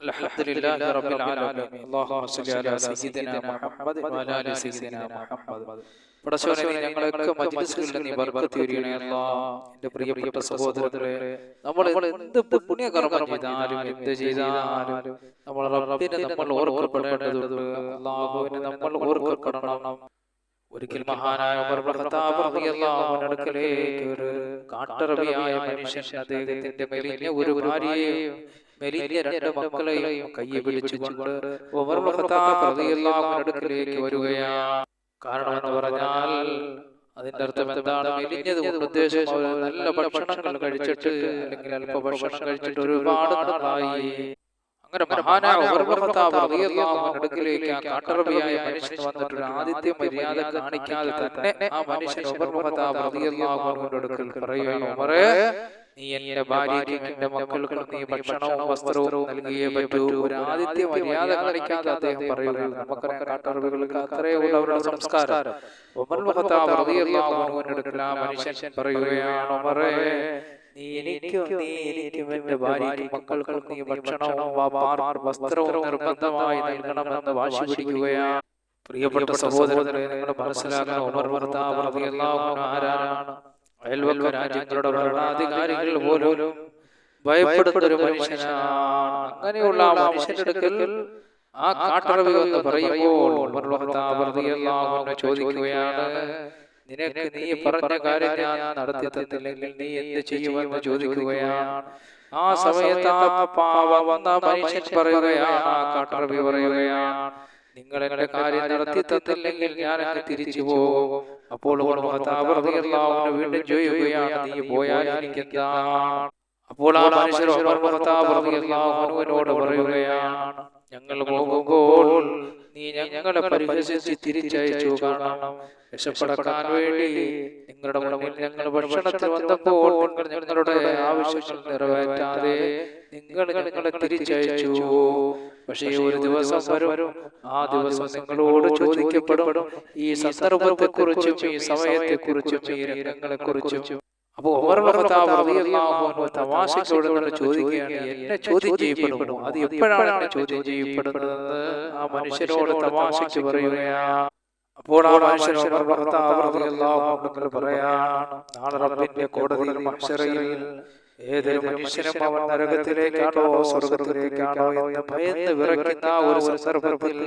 الحمد لله رب العالمين اللهم صل على سيدنا محمد وعلى ال سيدنا محمد പടച്ചവനെ നീ ഞങ്ങളൊക്കെ മജ്ലിസുകളിൽ നീ ബർക്കത്ത് വരികണേ അല്ലാ എൻ്റെ പ്രിയപ്പെട്ട സഹോദരങ്ങളെ നമ്മൾ എന്ത് പുണ്യകർമ്മം ചെയ്താലും എന്ത് ചെയ്താലും നമ്മൾ റബ്ബിനെ നമ്മൾ ഓർക്കപ്പെടേണ്ടതുണ്ട് അല്ലാഹുവിനെ നമ്മൾ ഓർക്കപ്പെടണം ഒരിക്കൽ മഹാനായ ഉമർ ഇബ്നു ഖത്താബ് റളിയല്ലാഹു അൻഹു അടുക്കലേക്ക് ഒരു കാട്ടറബിയായ മനുഷ്യൻ അദ്ദേഹത്തിന്റെ മെലിഞ്ഞ ഒരു ഭാര്യയെയും മെലിഞ്ഞ രണ്ട് മക്കളെയും കയ്യെ പിടിച്ചുകൊണ്ട് അടുക്കലേക്ക് വരികയാണ്. കാരണം എന്ന് പറഞ്ഞാൽ അതിന്റെ അർത്ഥം എന്താണ്? മെലിഞ്ഞത് കൊണ്ട് ഉദ്ദേശം നല്ല ഭക്ഷണങ്ങൾ കഴിച്ചിട്ട് അല്ലെങ്കിൽ അല്പ ഭക്ഷണം കഴിച്ചിട്ട് ഒരുപാട് നാളായി. അങ്ങനെ അടുക്കലേക്ക് ആ കാട്ടറബിയായ മനുഷ്യൻ വന്നിട്ട് ആദിത്യ മര്യാദ കാണിക്കാതെ തന്നെ ആ മനുഷ്യൻ റളിയല്ലാഹു അടുക്കൽ പറയുകയാണ്. നീ എന്റെ ഭാര്യയ്ക്കും എന്റെ മക്കൾക്കും നീ ഭക്ഷണവും വസ്ത്രവും നൽകിയേ പറ്റൂ. ഒരു ആദിത്യ മര്യാദ കാണിക്കാതെ അദ്ദേഹം പറയുകയാണ് നമുക്കറിയാം കാട്ടറബികൾക്ക് അത്രയേ അവരുടെ സംസ്കാരം. മനുഷ്യൻ പറയുകയാണ് ഉമറേ നീ എനിക്കും നീ എനിക്കും എന്റെ ഭാര്യയ്ക്കും മക്കൾക്കും നീ ഭക്ഷണവും വസ്ത്രവും നിർബന്ധമായി നൽകണമെന്ന് വാശി പിടിക്കുകയാണ്. പ്രിയപ്പെട്ട സഹോദരങ്ങളെ നിങ്ങൾ മനസ്സിലാക്കണം ഉമർ ഭർത്താവ് ആരാണ്? അയൽവക്ക രാജ്യങ്ങളുടെ ഭരണാധികാരികൾ പോലും ഭയപ്പെടുന്ന ഒരു മനുഷ്യനാണ്. അങ്ങനെയുള്ള ആ മനുഷ്യന്റെ അടുക്കൽ ആ കാട്ടറവ് എന്ന് പറയുമ്പോൾ ചോദിക്കുകയാണ് നിനക്ക് നീ പറഞ്ഞ കാര്യം ഞാൻ നടത്തി തന്നില്ലെങ്കിൽ നീ എന്ത് ചെയ്യുമെന്ന് ചോദിക്കുകയാണ്. ആ സമയത്ത് ആ പാവ വന്ന മനുഷ്യൻ പറയുകയാണ് ആ കാട്ടറവി പറയുകയാണ് നിങ്ങൾ എന്റെ കാര്യം നടത്തി തന്നില്ലെങ്കിൽ ഞാൻ അങ്ങ് തിരിച്ചു പോകും. അപ്പോൾ വീണ്ടും ചോദിക്കുകയാണ് നീ പോയാൽ എനിക്ക് അപ്പോൾ ആ മനുഷ്യർ പറയുകയാണ് ഞങ്ങൾ പോകുമ്പോൾ നീ ഞങ്ങളെ പരിഹസിച്ച് തിരിച്ചയച്ചു കാണണം. രക്ഷപ്പെടക്കാൻ വേണ്ടി നിങ്ങളുടെ മുന്നിൽ ഞങ്ങൾ ഭക്ഷണത്തിൽ വന്നപ്പോൾ നിങ്ങളുടെ ഞങ്ങളുടെ ആവശ്യങ്ങൾ നിറവേറ്റാതെ നിങ്ങൾ ഞങ്ങളെ തിരിച്ചയച്ചു. പക്ഷേ ഒരു ദിവസം വരും ആ ദിവസം നിങ്ങളോട് ചോദിക്കപ്പെടും. ഈ സന്ദർഭത്തെ കുറിച്ചും ഈ സമയത്തെ കുറിച്ചും ഈ രംഗങ്ങളെ കുറിച്ചും അപ്പോ തമാശയോട് നിങ്ങൾ ചോദിക്കുകയാണ് എന്നെ ചോദ്യം ചെയ്യപ്പെടും അത് എപ്പോഴാണ് എന്നെ ചോദ്യം ചെയ്യപ്പെടുന്നത്? ആ മനുഷ്യരോട് തമാശയ്ക്ക് പറയുകയാ അപ്പോൾ ആ മനുഷ്യൻ പറയാണ് നാളെ റബ്ബിന്റെ കോടതിയിൽ മഹ്ശറയിൽ ഏതൊരു മനുഷ്യനും അവൻ നരകത്തിലേക്കാണോ സ്വർഗത്തിലേക്കാണോ എന്ന് ഭയന്ന് വിറയ്ക്കുന്ന ഒരു സന്ദർഭത്തിൽ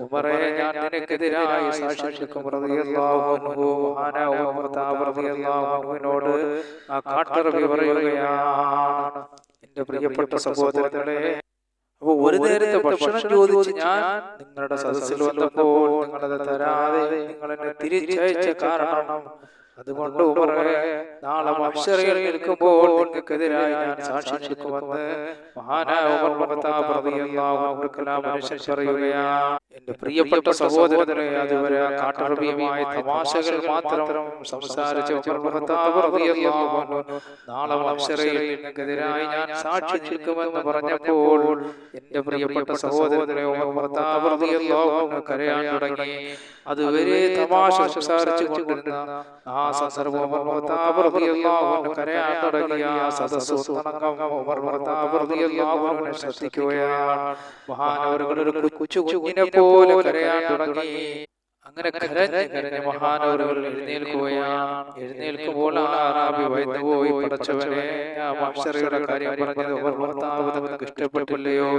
ഉമറെ ഞാൻ നിനക്കെതിരായി സാക്ഷി നിൽക്കും റളിയല്ലാഹുവിനോട് ആ കാട്ടറബി പറയുകയാണ് എന്റെ പ്രിയപ്പെട്ട സഹോദരങ്ങളെ അപ്പൊ ഒരു നേരത്തെ ഭക്ഷണം ചോദിച്ച് ഞാൻ നിങ്ങളുടെ സദസ്സിൽ വന്നപ്പോൾ നിങ്ങളത് തരാതെ നിങ്ങൾ എന്നെ തിരിച്ചയച്ച കാരണം അതുകൊണ്ട് ഉമറേ നാളെ മത്സരയിൽ നിൽക്കുമ്പോൾ നിങ്ങൾക്കെതിരായി ഞാൻ സാക്ഷി നിൽക്കുമെന്ന് മഹാനായ ഉമർ ഖത്താബ് റളിയല്ലാഹു അൻഹു കലാം മനുഷ്യൻ പറയുകയാണ് എന്റെ പ്രിയപ്പെട്ട സഹോദരനെ അതുവരെ കാട്ടറബിയുമായ തമാശകൾ മാത്രം സംസാരിച്ച ഉമർ ഖത്താബ് റളിയല്ലാഹു അൻഹു നാളെ മത്സരയിൽ നിങ്ങൾക്കെതിരായി ഞാൻ സാക്ഷി നിൽക്കുമെന്ന് പറഞ്ഞപ്പോൾ എന്റെ പ്രിയപ്പെട്ട സഹോദരനെ ഉമർ ഖത്താബ് റളിയല്ലാഹു അൻഹു കരയാൻ തുടങ്ങി അതുവരെ തമാശ സംസാരിച്ചു കൊണ്ടിരുന്ന ആ സന്ദർഭം കരയാൻ തുടങ്ങിയ ആ ശ്രദ്ധിക്കുകയാണ് മഹാനവറുകൾ ഒരു കൊച്ചു കുഞ്ഞിനെ പോലെ കരയാൻ തുടങ്ങി. അങ്ങനെ കരഞ്ഞ് കരഞ്ഞ് മഹാനവരവർ എഴുന്നേൽക്കുകയാണ്. എഴുന്നേൽക്കുമ്പോൾ ആ അറാബി വൈദ്യുപോയി പടച്ചവനെ ആ മാഷറിയുടെ കാര്യം പറഞ്ഞത് ഖത്താബ് നിങ്ങൾക്ക് ഇഷ്ടപ്പെട്ടില്ലയോ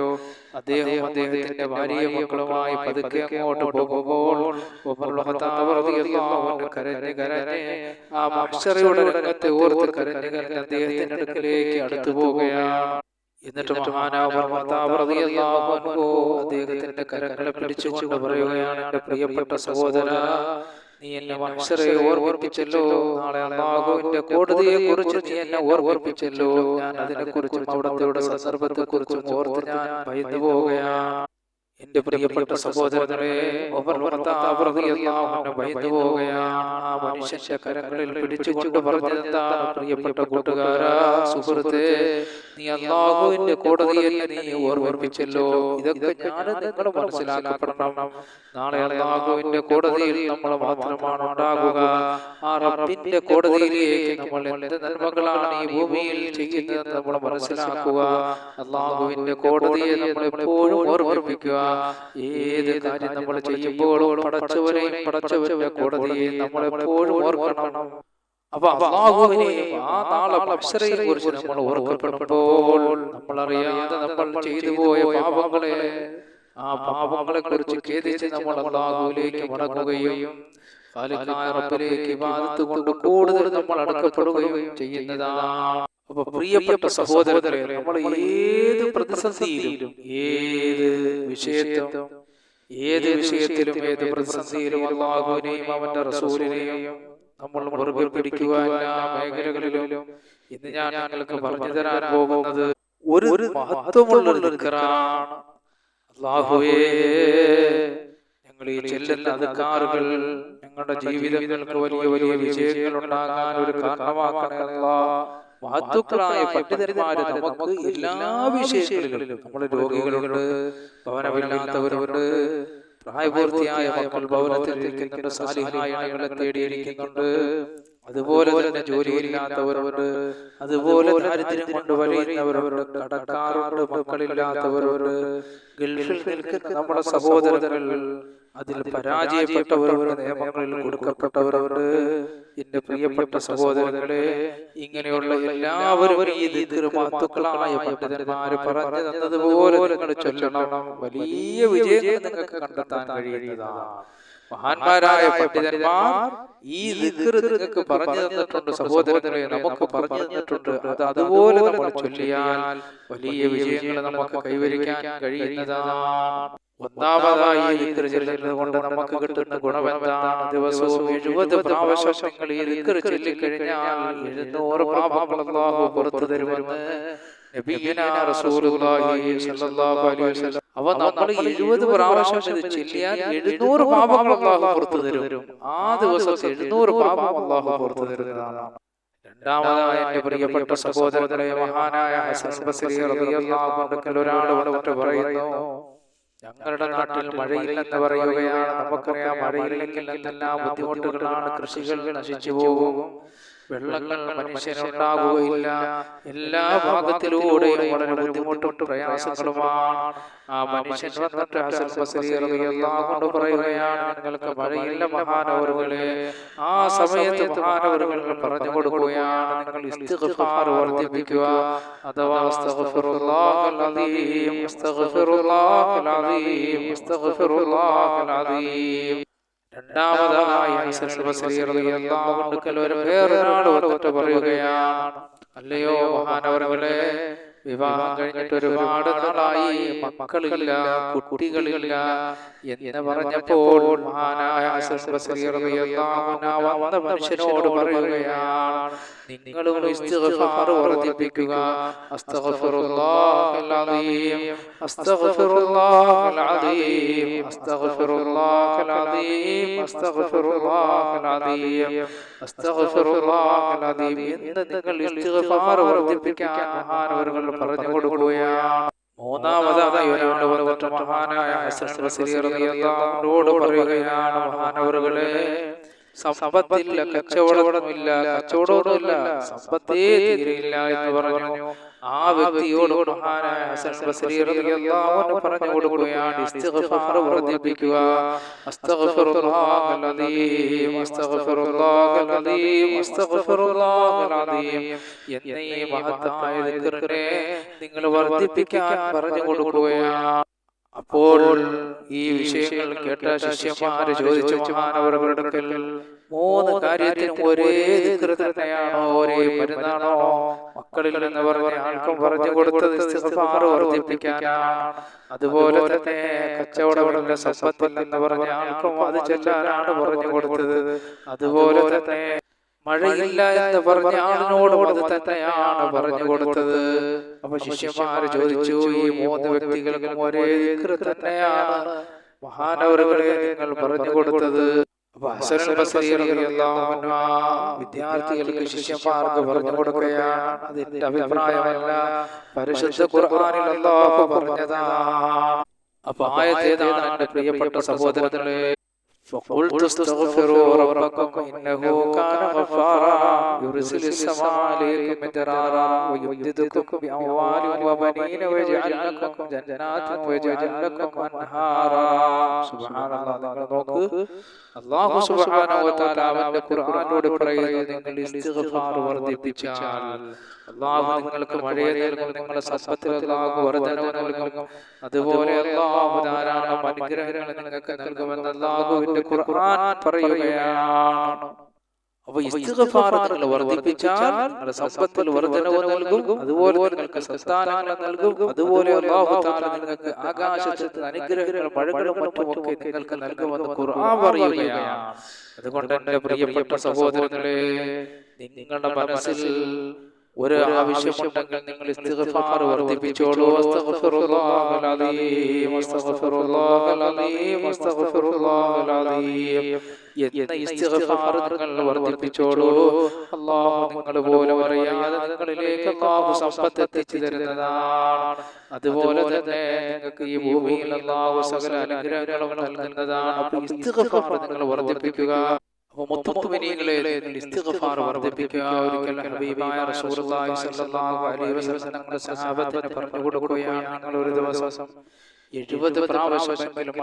അദ്ദേഹം അദ്ദേഹത്തിന്റെ ഭാര്യ മക്കളുമായി പതുക്കെ അങ്ങോട്ട് പോകുമ്പോൾ കരഞ്ഞ് കരഞ്ഞ് ആ മാഷറിയുടെ രംഗത്തെ ഓർത്ത് കരഞ്ഞ് കരഞ്ഞ് അദ്ദേഹത്തിന്റെ അടുക്കലേക്ക് അടുത്തു പോവുകയാണ് എന്നിട്ട് അദ്ദേഹത്തിന്റെ കരങ്ങളെ പിടിച്ചുകൊണ്ട് പറയുകയാണ് എന്റെ പ്രിയപ്പെട്ട സഹോദര നീ എന്നെ മനുഷ്യരെ ഓർമ്മിപ്പിച്ചല്ലോ നാളെ അള്ളാഹുവിന്റെ കോടതിയെ കുറിച്ച് നീ എന്നെ ഓർമ്മിപ്പിച്ചല്ലോ ഞാൻ അതിനെ കുറിച്ചും അവിടത്തെ സന്ദർഭത്തെ കുറിച്ചും ഓർത്ത് ഞാൻ ഭയന്നു പോവുകയാണ്. എന്റെ പ്രിയപ്പെട്ട അൻഹു ഭയന്നു പോവുകയാണ് ആ മനുഷ്യന്റെ കരങ്ങളിൽ പിടിച്ചുകൊണ്ട് പറഞ്ഞത് പ്രിയപ്പെട്ട കൂട്ടുകാരാ സുഹൃത്തെ നീ അള്ളാഹുവിന്റെ കോടതിയിൽ നീ ഓർമ്മിപ്പിച്ചല്ലോ. ഇതൊക്കെ ഞാൻ നിങ്ങൾ മനസ്സിലാക്കപ്പെടണം. നാളെ അള്ളാഹുവിന്റെ കോടതിയിൽ നമ്മൾ മാത്രമാണ് ഉണ്ടാകുക. റബ്ബിന്റെ കോടതിയിലേക്ക് നമ്മൾ എന്ത് നന്മകളാണ് ഈ ഭൂമിയിൽ ചെയ്യുന്നത് നമ്മൾ മനസ്സിലാക്കുക. അള്ളാഹുവിന്റെ കോടതിയെ നമ്മൾ എപ്പോഴും ഓർമ്മിപ്പിക്കുക. ഏത് കാര്യം നമ്മൾ ചെയ്യുമ്പോഴും പടച്ചവരെയും പടച്ചവരുടെ കോടതിയെ നമ്മൾ എപ്പോഴും ഓർക്കണം. അപ്പൊ അള്ളാഹുവിനെയും ആ നാളെ അക്ഷരയെ കുറിച്ച് നമ്മൾ ഓർക്കപ്പെടുമ്പോൾ നമ്മൾ അറിയാതെ നമ്മൾ ചെയ്തു പോയ പാപങ്ങളെ ആ പാപങ്ങളെ കുറിച്ച് ഖേദിച്ച് നമ്മൾ അള്ളാഹുവിലേക്ക് മടങ്ങുകയും റബ്ബിലേക്ക് ഇബാദത്ത് കൊണ്ട് കൂടുതൽ നമ്മൾ അടക്കപ്പെടുകയും ചെയ്യുന്നതാണ് അപ്പൊ പ്രിയപ്പെട്ട സഹോദരരെ നമ്മൾ ഏത് പ്രതിസന്ധിയിലും ഏത് വിഷയത്തും ഏത് വിഷയത്തിലും ഏത് പ്രതിസന്ധിയിലും അള്ളാഹുവിനെയും അവന്റെ റസൂലിനെയും നമ്മൾ മുറുകെ പിടിക്കുക എല്ലാ മേഖലകളിലും ഇന്ന് ഞാൻ ഞങ്ങൾക്ക് പറഞ്ഞു തരാൻ പോകുന്നത് ഒരു മഹത്വമുള്ള. അള്ളാഹുവേ. ഞങ്ങൾ ഈ ചെല്ലുന്ന അധികാറുകൾ ഞങ്ങളുടെ ജീവിതങ്ങൾക്ക് വലിയ വലിയ വിജയങ്ങൾ ഉണ്ടാകാൻ ഒരു കാരണമാക്കണേ മഹത്വക്കളായ പണ്ഡിതന്മാര് നമുക്ക് എല്ലാ വിശേഷങ്ങളിലും നമ്മുടെ രോഗികളുണ്ട് ഭവനമില്ലാത്തവരുണ്ട് പ്രായപൂർത്തിയായ മക്കൾ ഭവനത്തിൽ ഇരിക്കുന്നുണ്ട് സാലിഹായ തേടിയിരിക്കുന്നുണ്ട്. അതുപോലെ തന്നെ ജോലിയില്ലാത്തവരോട് അതുപോലെ ദാരിദ്ര്യം കൊണ്ട് വലയുന്നവരുണ്ട് കടക്കാറുണ്ട് മക്കളില്ലാത്തവരുണ്ട് ഗൾഫിൽ നിൽക്കുന്ന നമ്മുടെ സഹോദരങ്ങൾ അതിൽ പരാജയപ്പെട്ടവരോട് നിയമങ്ങളിൽ കൊടുക്കപ്പെട്ടവരോട് എന്റെ പ്രിയപ്പെട്ട സഹോദരങ്ങളെ ഇങ്ങനെയുള്ള എല്ലാവരും ഈ പണ്ഡിതന്മാര് പറഞ്ഞു തന്നതുപോലെ നിങ്ങൾ ചൊല്ലണം വലിയ വിജയങ്ങൾ നിങ്ങൾക്ക് കണ്ടെത്താൻ കഴിയുന്നതാണ്. മഹാന്മാരായ പണ്ഡിതന്മാർ ഈ നിങ്ങൾക്ക് പറഞ്ഞു തന്നിട്ടുണ്ട് സഹോദരങ്ങളെ നമുക്ക് പറഞ്ഞു തന്നിട്ടുണ്ട്. അത് അതുപോലെ നമ്മൾ ചൊല്ലിയാൽ വലിയ വിജയങ്ങൾ നമുക്ക് കൈവരിക്കാൻ കഴിയുന്നതാണ്. ഒന്നാമതായി ചൊല്ലുന്നത് കൊണ്ട് നമുക്ക് കിട്ടുന്ന ഗുണമെന്താണ്? ദിവസവും എഴുപത് പ്രാവശ്യം നിങ്ങൾ ഈ ലിക്കർ ചൊല്ലിക്കഴിഞ്ഞാൽ എഴുന്നൂറ് അല്ലാഹു പുറത്തു തരുമെന്ന് അവ നമ്മൾ എഴുപത് പ്രാവശ്യം ഇത് ചൊല്ലിയാൽ എഴുന്നൂറ് പാപങ്ങൾ അല്ലാഹു പുറത്തു തരും. ആ ദിവസം എഴുന്നൂറ് പാപം അല്ലാഹു പുറത്തു തരുന്നതാണ് രണ്ടാമതായ എന്റെ പ്രിയപ്പെട്ട സഹോദരങ്ങളെ മഹാനായ ഹസൻ ബസരി അൻഹു ഒരാൾ വന്നിട്ട് പറയുന്നു ഞങ്ങളുടെ നാട്ടിൽ മഴയില്ലെന്ന് പറയുകയാണ്. നമുക്കറിയാം മഴയില്ലെങ്കിൽ എന്തെല്ലാം ബുദ്ധിമുട്ടുകളാണ് കൃഷികൾ നശിച്ചു പോകും. വെള്ളങ്ങൾ മനുഷ്യനുണ്ടാകുകയില്ല എല്ലാ ഭാഗത്തിലൂടെയും വളരെ ബുദ്ധിമുട്ടും പ്രയാസങ്ങളുമാണ്. ആ മനുഷ്യൻ വന്നിട്ട് ഹസൻ ബസരി കൊണ്ട് പറയുകയാണ് നിങ്ങൾക്ക് മഴയില്ല മഹാനവറുകളെ. ആ സമയത്ത് മഹാനവറുകൾ പറഞ്ഞു കൊടുക്കുകയാണ് നിങ്ങൾ ഇസ്തിഗ്ഫാർ വർദ്ധിപ്പിക്കുക. അഥവാ അസ്തഗ്ഫിറുല്ലാഹൽ അലീം അസ്തഗ്ഫിറുല്ലാഹൽ അലീം അസ്തഗ്ഫിറുല്ലാഹൽ അലീം രണ്ടാമതായി പറയുകയാണ്. അല്ലയോ മഹാനവറുകളെ വിവാഹം കഴിഞ്ഞിട്ട് ഒരുപാട് നാളായി. മക്കളില്ല കുട്ടികളില്ല എന്ന് പറഞ്ഞപ്പോൾ മഹാനായ വന്ന മനുഷ്യനോട് പറയുകയാണ് നിങ്ങളും നിങ്ങൾ പറഞ്ഞു കൊടുക്കുകയാണ്. മൂന്നാമതായി ഒരാൾ വന്നിട്ട് മഹാനായ പറയുകയാണ് മഹാനവറുകളെ സമ്പത്തില്ല കച്ചവടമില്ല കച്ചവടമൊന്നുമില്ല സമ്പത്തേ തീരില്ല എന്ന് പറഞ്ഞു. ആ വ്യക്തിയോട് മഹാനായ ഹസൻ ബസരി റളിയല്ലാഹു പറഞ്ഞു കൊടുക്കുകയാണ്. ഇസ്തിഗ്ഫാർ വർദ്ധിപ്പിക്കുക. അസ്തഗ്ഫിറുല്ലാഹൽ അലീം അസ്തഗ്ഫിറുല്ലാഹൽ അലീം അസ്തഗ്ഫിറുല്ലാഹൽ അലീം എന്ന ഈ മഹത്തായ ദിക്റിനെ നിങ്ങൾ വർദ്ധിപ്പിക്കാൻ പറഞ്ഞു കൊടുക്കുകയാണ്. അപ്പോൾ ഈ വിഷയങ്ങൾ കേട്ട ശിഷ്യന്മാര് ചോദിച്ചു മഹാനവരുടെ മൂന്ന് കാര്യത്തിനും ഒരേ തന്നെയാണോ? ഒരേ മരുന്നാണോ? മക്കളിൽ എന്ന് പറഞ്ഞ ആൾക്കും പറഞ്ഞു കൊടുത്തത് വർദ്ധിപ്പിക്കാനാണ്. അതുപോലെ തന്നെ കച്ചവടമില്ല സമ്പത്തിൽ എന്ന് പറഞ്ഞ ആൾക്കും അത് ചെല്ലാനാണ് പറഞ്ഞു കൊടുത്തത്. അതുപോലെ തന്നെ മഴയില്ല എന്ന് പറഞ്ഞ ആളിനോട് അത് തന്നെയാണ് പറഞ്ഞു കൊടുത്തത്. അപ്പൊ ശിഷ്യന്മാര് ചോദിച്ചു ഈ മൂന്ന് വ്യക്തികൾക്കും ഒരേ തന്നെയാണ് മഹാനവരുകളെ നിങ്ങൾ പറഞ്ഞു കൊടുത്തത്. വിദ്യാർത്ഥികൾക്ക് ശിഷ്യന്മാർക്ക് പറഞ്ഞു കൊടുക്കുകയാണ്. അതിന്റെ അഭിപ്രായമല്ല. പരിശുദ്ധ ഖുർആനിൽ അല്ലാഹു പറഞ്ഞതാണ്. അപ്പൊ ആയതേതാണ് എന്റെ പ്രിയപ്പെട്ട സഹോദരങ്ങളെ. فقلت استغفروا ربكم إنه كان غفارا يرسل السماء عليكم مدرارا ويمددكم بأموال وبنين ويجعل لكم جنات ويجعل لكم أنهارا سبحان الله നിങ്ങൾ നോക്ക് അള്ളാഹു സുബ്ഹാനഹു വ തആല അവന്റെ ഖുർആനിലൂടെ പറയുന്നു നിങ്ങൾ ഇസ്തിഗ്ഫാർ വർദ്ധിപ്പിച്ചാൽ അള്ളാഹു നിങ്ങൾക്ക് മഴയെ നൽകും നിങ്ങളുടെ സമ്പത്തിൽ അള്ളാഹു വർധനവ് നൽകും അതുപോലെ അള്ളാഹു ധാരാളം അനുഗ്രഹങ്ങൾ നിങ്ങൾക്ക് നൽകുമെന്ന് അള്ളാഹുവിന്റെ ഖുർആൻ പറയുകയാണ്. അപ്പൊ ഇസ്തിഗ്ഫാർ നിങ്ങൾ വർദ്ധിപ്പിച്ചാൽ നിങ്ങളുടെ സമ്പത്തിൽ വർധനവ് നൽകും അതുപോലെ നിങ്ങൾക്ക് സന്താനങ്ങൾ നൽകും അതുപോലെ അള്ളാഹു തആല നിങ്ങൾക്ക് ആകാശത്ത് അനുഗ്രഹങ്ങൾ മഴകളും മറ്റുമൊക്കെ നിങ്ങൾക്ക് നൽകുമെന്ന് ഖുർആൻ പറയുകയാണ്. അതുകൊണ്ട് എന്റെ പ്രിയപ്പെട്ട സഹോദരങ്ങളെ നിങ്ങളുടെ മനസ്സിൽ ഒരു ആവശ്യമുണ്ടെങ്കിൽ നിങ്ങൾ ഇസ്തിഗ്ഫാർ വർദ്ധിപ്പിച്ചോളൂ. അസ്തഗ്ഫിറുല്ലാഹൽ അലീം അസ്തഗ്ഫിറുല്ലാഹൽ അലീം അസ്തഗ്ഫിറുല്ലാഹൽ അലീം എന്ന ഇസ്തിഗ്ഫാർ നിങ്ങൾ വർദ്ധിപ്പിച്ചോളൂ. അല്ലാഹു നിങ്ങൾ പോലും അറിയാതെ നിങ്ങളിലേക്ക് അല്ലാഹു സമ്പത്ത് എത്തിച്ചു തരുന്നതാണ് അതുപോലെ തന്നെ നിങ്ങൾക്ക് ഈ ഭൂമിയിൽ അല്ലാഹു സകല അനുഗ്രഹങ്ങളും നൽകുന്നതാണ്. അപ്പോൾ ഇസ്തിഗ്ഫാർ നിങ്ങൾ വർദ്ധിപ്പിക്കുക. അപ്പോൾ മുത്തുമുത്തുമിനികളെ ഇസ്തിഗ്ഫാർ വർദ്ധിപ്പിക്കുക. ഒരിക്കൽ ഹബീബായ റസൂലുള്ളാഹി സ്വല്ലല്ലാഹു അലൈഹി വസല്ലം നമ്മുടെ സഹാബത്തിന് പറഞ്ഞു കൊടുക്കുകയാണ്. ഒരു ദിവസം എഴുപത് പ്രാവശ്യമെങ്കിലും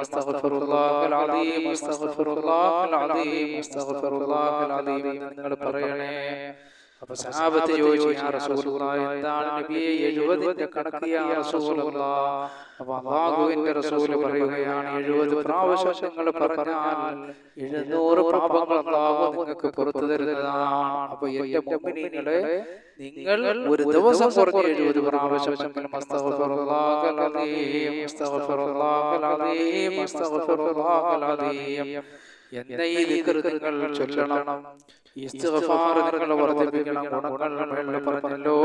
നിങ്ങൾ പറയണേ. അപ്പൊ സഹാബത്ത് ചോദിച്ചു യാ റസൂലുള്ളാഹി എന്താണ് നബിയെ എഴുപതിന്റെ കണക്ക് യാ റസൂലുള്ളാഹ് അപ്പൊ റസൂൽ പറയുകയാണ് എഴുപത് പ്രാവശ്യം നിങ്ങൾ പറഞ്ഞാൽ എഴുന്നൂറ് പാപങ്ങൾ അള്ളാഹു നിങ്ങൾക്ക് പുറത്തു തരുന്നതാണ്. അപ്പൊ എന്റെ മുമ്പിനെ നിങ്ങൾ ഒരു ദിവസം കുറഞ്ഞ എഴുപത് പ്രാവശ്യമെങ്കിലും അസ്തഗ്ഫിറുല്ലാഹൽ അലീം അസ്തഗ്ഫിറുല്ലാഹൽ അലീം അസ്തഗ്ഫിറുല്ലാഹൽ അലീം എന്ന ഈ ചൊല്ലണം. ഗുണങ്ങൾ പറഞ്ഞല്ലോ.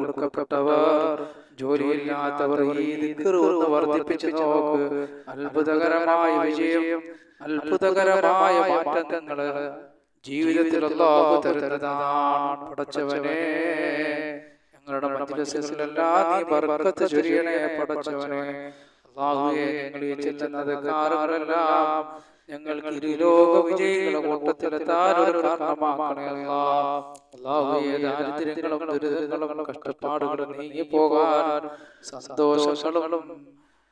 കൊടുക്കപ്പെട്ടവർ ജോലിയില്ലാത്തവർ ഈ വർദ്ധിപ്പിച്ചു നോക്ക്. അത്ഭുതകരമായ വിജയം അത്ഭുതകരമായ മാറ്റങ്ങൾ ജീവിതത്തിൽ അല്ലാഹു ഞങ്ങളുടെ മജ്ലിസിലെല്ലാം നീ ബർക്കത്ത് പടച്ചവനെ. അള്ളാഹുവെ ഞങ്ങൾ ഈ ചെല്ലുന്നത് കാറുകളെല്ലാം ഞങ്ങൾക്ക് ഇരുലോക വിജയികളെ കൂട്ടത്തിലെത്താൻ ഒരു കാരണമാക്കണേ അള്ളാഹുവെ ദാരിദ്ര്യങ്ങളും ദുരിതങ്ങളും കഷ്ടപ്പാടുകളും സന്തോഷങ്ങളും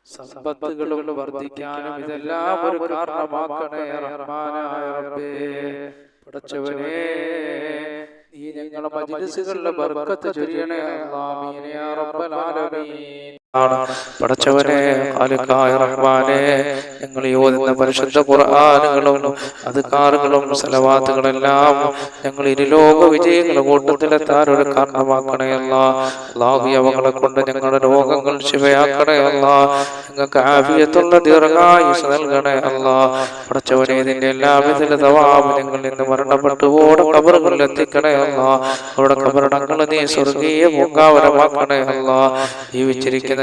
സമ്പത്തുകളും വർദ്ധിക്കാനും ഇതെല്ലാം ഒരു കാരണമാക്കണേ റഹ്മാനായ റബ്ബേ. പടച്ചവനെ നീ ഞങ്ങളെ മജ്ലിസുകളിലെ ബർക്കത്ത് ചൊരിയണേ യാ റബ്ബൽ ആലമീൻ. പടച്ചവനെ ഖാലിഖായ റഹ്മാനെ ഞങ്ങൾ യോജിക്കുന്ന പരിശുദ്ധ ഖുർആനുകളും അധികാറുകളും സലവാത്തുകളെല്ലാം ഞങ്ങൾ ഇരുലോക വിജയങ്ങൾ കൂട്ടത്തിലെത്താൻ ഒരു കാരണമാക്കണേ അല്ല. അള്ളാഹു കൊണ്ട് ഞങ്ങളുടെ രോഗങ്ങൾ ശിവയാക്കണയല്ല ഞങ്ങൾക്ക് ആഫിയത്തുള്ള ദീർഘായുസ് നൽകണേ അല്ല. പടച്ചവനെ ഇതിന്റെ എല്ലാവിധ തവാബ് ഞങ്ങൾ ഇന്ന് മരണപ്പെട്ടു ഓടെ കബറുകളിൽ എത്തിക്കണേ അല്ല. അവിടെ കബറടങ്ങൾ നീ സ്വർഗീയ പൂങ്കാവരമാക്കണേ അല്ല. ജീവിച്ചിരിക്കുന്ന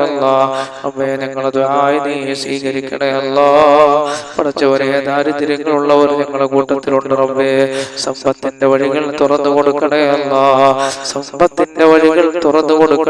അല്ലാ. അമ്മയെ ഞങ്ങളത് ആയി നീ സ്വീകരിക്കണേ പഠിച്ചവരെ ദാരിദ്ര്യങ്ങളുള്ളവർ ഞങ്ങളുടെ കൂട്ടത്തിലുണ്ട് റബ്ബേ. സമ്പത്തിന്റെ വഴികൾ തുറന്നു കൊടുക്കണേ അല്ലാ. സമ്പത്തിന്റെ വഴികൾ തുറന്നു കൊടുക്കണേ